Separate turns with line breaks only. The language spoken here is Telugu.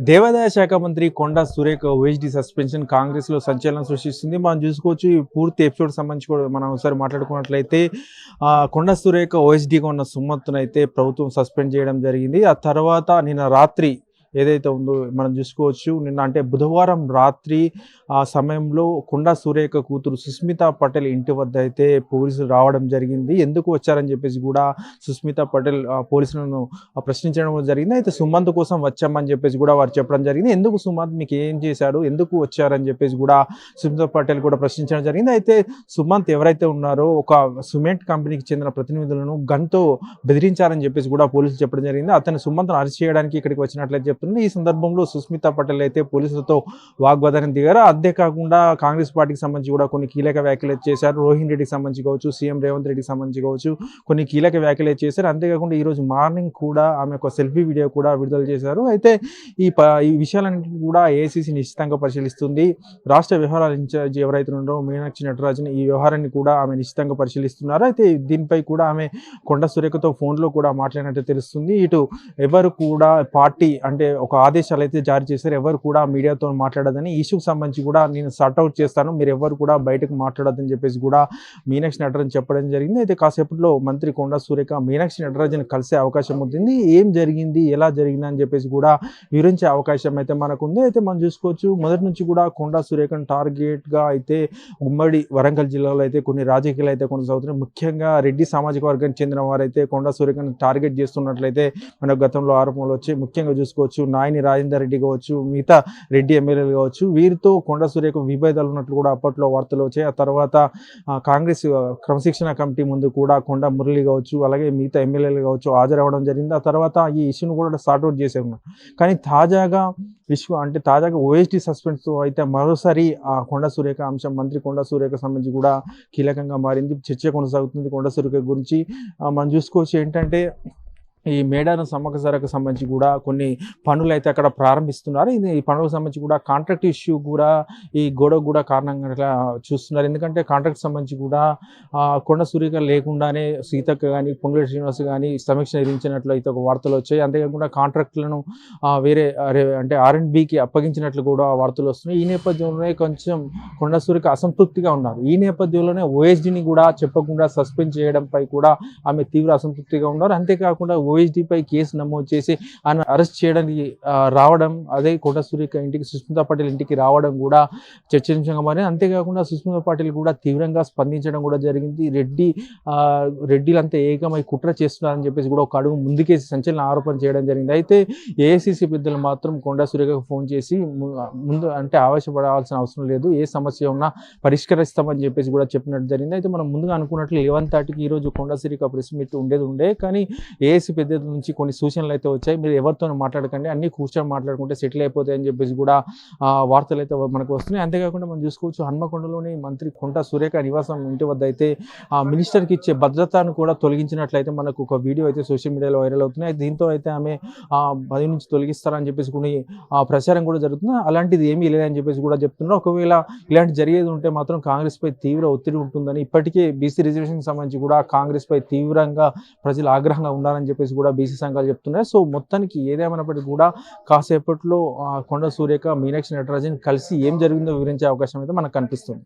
దేవాదాయ శాఖ మంత్రి కొండా సురేఖ ఓహెచ్డి సస్పెన్షన్ కాంగ్రెస్లో సంచలనం సృష్టిస్తుంది. మనం చూసుకోవచ్చు ఈ పూర్తి ఎపిసోడ్ సంబంధించి కూడా మనం ఒకసారి మాట్లాడుకున్నట్లయితే ఆ, కొండా సురేఖ ఓహెచ్డిగా ఉన్న సుమ్మత్తును అయితే ప్రభుత్వం సస్పెండ్ చేయడం జరిగింది. ఆ తర్వాత నిన్న రాత్రి ఏదైతే ఉందో మనం చూసుకోవచ్చు. నిన్న అంటే బుధవారం రాత్రి ఆ సమయంలో కొండా సూర్యక కూతురు సుస్మిత పటేల్ ఇంటి వద్ద అయితే పోలీసులు రావడం జరిగింది. ఎందుకు వచ్చారని చెప్పేసి కూడా సుస్మిత పటేల్ ఆ, పోలీసులను ప్రశ్నించడం జరిగింది. అయితే సుమంత్ కోసం వచ్చామని చెప్పేసి కూడా వారు చెప్పడం జరిగింది. ఎందుకు సుమంత్ మీకు ఏం చేశాడు ఎందుకు వచ్చారని చెప్పేసి కూడా సుస్మిత పటేల్ కూడా ప్రశ్నించడం జరిగింది. అయితే సుమంత్ ఎవరైతే ఉన్నారో ఒక సిమెంట్ కంపెనీకి చెందిన ప్రతినిధులను గన్తో బెదిరించారని చెప్పేసి కూడా పోలీసులు చెప్పడం జరిగింది. అతను సుమంత్ను అరెస్ట్ చేయడానికి ఇక్కడికి వచ్చినట్లయితే జరుగుతుంది. ఈ సందర్భంలో సుస్మిత పటేల్ అయితే పోలీసులతో వాగ్వాదానికి దిగారు. అంతేకాకుండా కాంగ్రెస్ పార్టీకి సంబంధించి కూడా కొన్ని కీలక వ్యాఖ్యలు చేశారు. రోహిణ్ రెడ్డికి సంబంధించి కావచ్చు సీఎం రేవంత్ రెడ్డికి సంబంధించి కావచ్చు కొన్ని కీలక వ్యాఖ్యలు చేశారు. అంతేకాకుండా ఈ రోజు మార్నింగ్ కూడా ఆమె ఒక సెల్ఫీ వీడియో కూడా విడుదల చేశారు. అయితే ఈ ప ఈ విషయాలన్నింటినీ కూడా ఏసీసీ నిశ్చితంగా పరిశీలిస్తుంది. రాష్ట్ర వ్యవహారాల ఇన్ఛార్జ్ ఎవరైతే ఉన్నారో మీనాక్షి నటరాజన్ ఈ వ్యవహారాన్ని కూడా ఆమె నిశ్చితంగా పరిశీలిస్తున్నారు. అయితే దీనిపై కూడా ఆమె కొండ సురేఖతో ఫోన్లో కూడా మాట్లాడినట్టు తెలుస్తుంది. ఇటు ఎవరు కూడా పార్టీ అంటే ఒక ఆదేశాలు అయితే జారీ చేశారు. ఎవరు కూడా మీడియాతో మాట్లాడదని ఇష్యూకి సంబంధించి కూడా నేను అవుట్ చేస్తాను. మీరు ఎవరు కూడా బయటకు మాట్లాడొద్దని చెప్పేసి కూడా మీనాక్షి నటరాజన్ చెప్పడం జరిగింది. అయితే కాసేపట్లో మంత్రి కొండా సూర్యక మీనాక్షి నటరాజన్ కలిసే అవకాశం ఉంటుంది. ఏం జరిగింది? ఎలా జరిగింది? అని చెప్పేసి కూడా వివరించే అవకాశం అయితే మనకు ఉంది అయితే మనం చూసుకోవచ్చు మొదటి నుంచి కూడా కొండా సూర్యకన్ టార్గెట్గా అయితే ఉమ్మడి వరంగల్ జిల్లాలో అయితే కొన్ని రాజకీయాలు అయితే కొనసాగుతున్నాయి. ముఖ్యంగా రెడ్డి సామాజిక వర్గానికి చెందిన వారైతే కొండా సూర్యకన్ టార్గెట్ చేస్తున్నట్లయితే మనకు గతంలో ఆరోపణలు వచ్చాయి. ముఖ్యంగా చూసుకోవచ్చు నాయని రాజేందర్ రెడ్డి కావచ్చు మిగతా రెడ్డి ఎమ్మెల్యేలు కావచ్చు వీరితో కొండ సూర్యకు విభేదాలు ఉన్నట్లు కూడా అప్పట్లో వార్తలు వచ్చాయి. ఆ తర్వాత కాంగ్రెస్ క్రమశిక్షణ కమిటీ ముందు కూడా కొండ మురళి కావచ్చు అలాగే మిగతా ఎమ్మెల్యేలు కావచ్చు హాజరవ్వడం జరిగింది. ఆ తర్వాత ఈ ఇష్యూను కూడా సార్ట్అవుట్ చేసే ఉన్నారు కానీ తాజాగా విశ్వ అంటే తాజాగా ఓఎస్టీ సస్పెన్స్తో అయితే మరోసారి ఆ కొండ సూర్యక అంశం మంత్రి కొండ సురేఖ సంబంధించి కూడా కీలకంగా మారింది. చర్చ కొనసాగుతుంది కొండ సురేఖ గురించి. మనం చూసుకోవచ్చు ఏంటంటే ఈ మేడారం సమ్మక సరకు సంబంధించి కూడా కొన్ని పనులు అయితే అక్కడ ప్రారంభిస్తున్నారు. ఇది ఈ పనులకు సంబంధించి కూడా కాంట్రాక్ట్ ఇష్యూ కూడా ఈ గొడవ కూడా కారణంగా చూస్తున్నారు. ఎందుకంటే కాంట్రాక్ట్ సంబంధించి కూడా కొండ సూర్యక లేకుండానే సీతక్క కానీ పొంగులేటి శ్రీనివాస్ కానీ సమీక్ష నిర్మించినట్లు అయితే ఒక వార్తలు వచ్చాయి. అంతేకాకుండా కాంట్రాక్టులను వేరే అరే అంటే ఆర్ అండ్ బికి అప్పగించినట్లు కూడా వార్తలు వస్తున్నాయి. ఈ నేపథ్యంలోనే కొంచెం కొండ సూర్యక అసంతృప్తిగా ఉన్నారు. ఈ నేపథ్యంలోనే ఓఎస్డిని కూడా చెప్పకుండా సస్పెండ్ చేయడంపై కూడా ఆమె తీవ్ర అసంతృప్తిగా ఉన్నారు. అంతేకాకుండా ఓఎస్డీపై కేసు నమోదు చేసి ఆయన అరెస్ట్ చేయడానికి రావడం అదే కోట సూర్యక ఇంటికి సుస్మితా పాటిల్ ఇంటికి రావడం కూడా చర్చనీయాంశంగా మారింది. అంతేకాకుండా సుస్మితా పాటిల్ కూడా తీవ్రంగా స్పందించడం కూడా జరిగింది. రెడ్డి రెడ్డిలంతా ఏకమై కుట్ర చేస్తున్నారని చెప్పేసి కూడా ఒక అడుగు ముందుకేసి సంచలన ఆరోపణ చేయడం జరిగింది. అయితే ఏఐసిసి పెద్దలు మాత్రం కొండ సూర్యకు ఫోన్ చేసి ముందు అంటే ఆవేశపడాల్సిన అవసరం లేదు. ఏ సమస్య ఉన్నా పరిష్కరిస్తామని చెప్పేసి కూడా చెప్పినట్టు జరిగింది. అయితే మనం ముందుగా అనుకున్నట్లు లెవెన్ థర్టీకి ఈ రోజు సూర్యక ప్రెస్ మీట్ ఉండేది ఉండే. కానీ ఏఎస్సీ పెద్దల నుంచి కొన్ని సూచనలు అయితే వచ్చాయి. మీరు ఎవరితో మాట్లాడకండి. అన్ని కూర్చొని మాట్లాడుకుంటే సెటిల్ అయిపోతాయి అని చెప్పేసి కూడా వార్తలు అయితే మనకు వస్తున్నాయి. అంతేకాకుండా మనం చూసుకోవచ్చు హన్మకొండలోని మంత్రి కొంట సురేఖ నివాసం ఇంటి వద్ద అయితే ఆ మినిస్టర్కి ఇచ్చే భద్రతను కూడా తొలగించినట్లయితే మనకు ఒక వీడియో అయితే సోషల్ మీడియాలో వైరల్ అవుతున్నాయి. దీంతో అయితే ఆమె పది నుంచి తొలగిస్తారని చెప్పేసి కొన్ని ఆ, ప్రచారం కూడా జరుగుతుంది. అలాంటిది ఏమీ లేదని చెప్పేసి కూడా చెప్తున్నారు. ఒకవేళ ఇలాంటి జరిగేది ఉంటే మాత్రం కాంగ్రెస్ పై తీవ్ర ఒత్తిడి ఉంటుందని ఇప్పటికే బీసీ రిజర్వేషన్ సంబంధించి కూడా కాంగ్రెస్ పై తీవ్రంగా ప్రజలు ఆగ్రహంగా ఉండాలని చెప్పేసి కూడా బీసీ సంఘాలు చెప్తున్నాయి. సో మొత్తానికి ఏదేమైనప్పటికీ కూడా కాసేపట్లో కొండ సూర్యక మీనాక్షి నటరాజన్ కలిసి ఏం జరిగిందో వివరించే అవకాశం అయితే మనకు కనిపిస్తుంది.